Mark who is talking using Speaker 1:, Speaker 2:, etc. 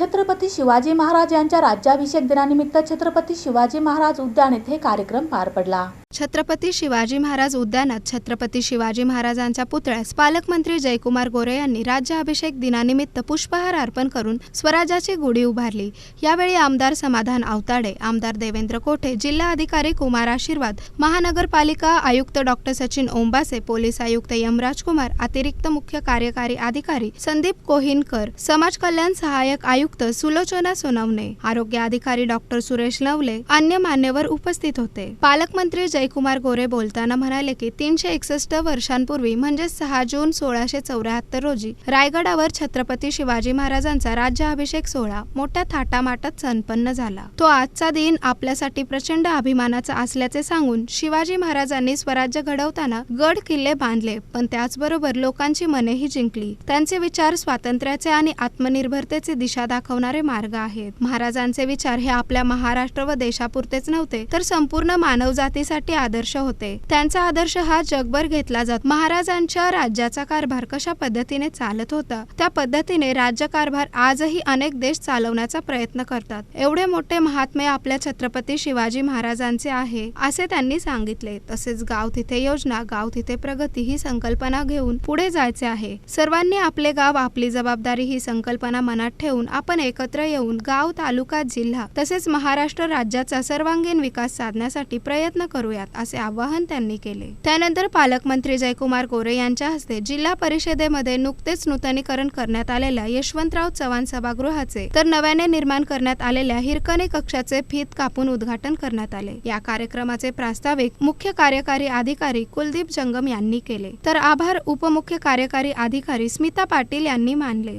Speaker 1: छत्रपती शिवाजी महाराज यांच्या राज्याभिषेक दिनानिमित्त छत्रपती शिवाजी महाराज उद्यान येथे कार्यक्रम पार पडला.
Speaker 2: छत्रपती शिवाजी महाराज उद्यानात छत्रपती शिवाजी महाराजांच्या पुतळ्यास पालकमंत्री जयकुमार गोरे यांनी राज्याभिषेक दिनानिमित्त पुष्पहार अर्पण करून स्वराज्याची गुढी उभारली. यावेळी आमदार समाधान आवताडे आमदार देवेंद्र कोठे जिल्हा अधिकारी कुमार आशीर्वाद महानगरपालिका आयुक्त डॉक्टर सचिन ओंबासे पोलीस आयुक्त यमराज कुमार अतिरिक्त मुख्य कार्यकारी अधिकारी संदीप कोहिनकर समाज कल्याण सहाय्यक आयुक्त सुलोचना सोनवणे आरोग्य अधिकारी डॉक्टर सुरेश नवले अन्य मान्यवर उपस्थित होते. पालकमंत्री जयकुमार गोरे बोलताना म्हणाले की तीनशे एकसष्ट वर्षांपूर्वी म्हणजे सहा जून सोळाशे चौऱ्याहत्तर रोजी रायगडावर छत्रपती शिवाजी महाराजांचा राज्याभिषेक सोहळा मोठ्या थाटामाटात संपन्न झाला. तो आजचा दिन आपल्यासाठी प्रचंड अभिमानाचा असल्याचे सांगून शिवाजी महाराजांनी स्वराज्य घडवताना गड किल्ले बांधले पण त्याचबरोबर लोकांची मनेही जिंकली. त्यांचे विचार स्वातंत्र्याचे आणि आत्मनिर्भरतेचे दिशा दाखवणारे मार्ग आहेत. महाराजांचे विचार हे आपल्या महाराष्ट्र व देशापुरतेच नव्हते तर संपूर्ण मानवजातीसाठी आदर्श होते. त्यांचा आदर्श हा जगभर घेतला जात. महाराजांच्या राज्याचा कारभार कशा पद्धतीने चालत होता? त्या पद्धतीने राज्यकारभार आजही अनेक देश चालवण्याचा प्रयत्न करतात. एवढे मोठे महात्मे आपल्या छत्रपती शिवाजी महाराजांचे आहे असे त्यांनी सांगितले. तसेच गाव तिथे योजना गाव तिथे प्रगती ही संकल्पना घेऊन पुढे जायचे आहे. सर्वांनी आपले गाव आपली जबाबदारी ही संकल्पना मनात ठेवून आपण एकत्र येऊन गाव तालुका जिल्हा तसेच महाराष्ट्र राज्याचा सर्वांगीण विकास साधण्यासाठी प्रयत्न करूया. करूयात असे आवाहन त्यांनी केले. त्यानंतर पालकमंत्री जयकुमार गोरे यांच्या हस्ते जिल्हा परिषदेमध्ये नुकतेच नूतनीकरण करण्यात आलेल्या यशवंतराव चव्हाण सभागृहाचे तर नव्याने निर्माण करण्यात आलेल्या हिरकणी कक्षाचे फीत कापून उद्घाटन करण्यात आले. या कार्यक्रमाचे प्रास्ताविक मुख्य कार्यकारी अधिकारी कुलदीप जंगम यांनी केले. तर आभार उपमुख्य कार्यकारी अधिकारी स्मिता पाटील यांनी मानले.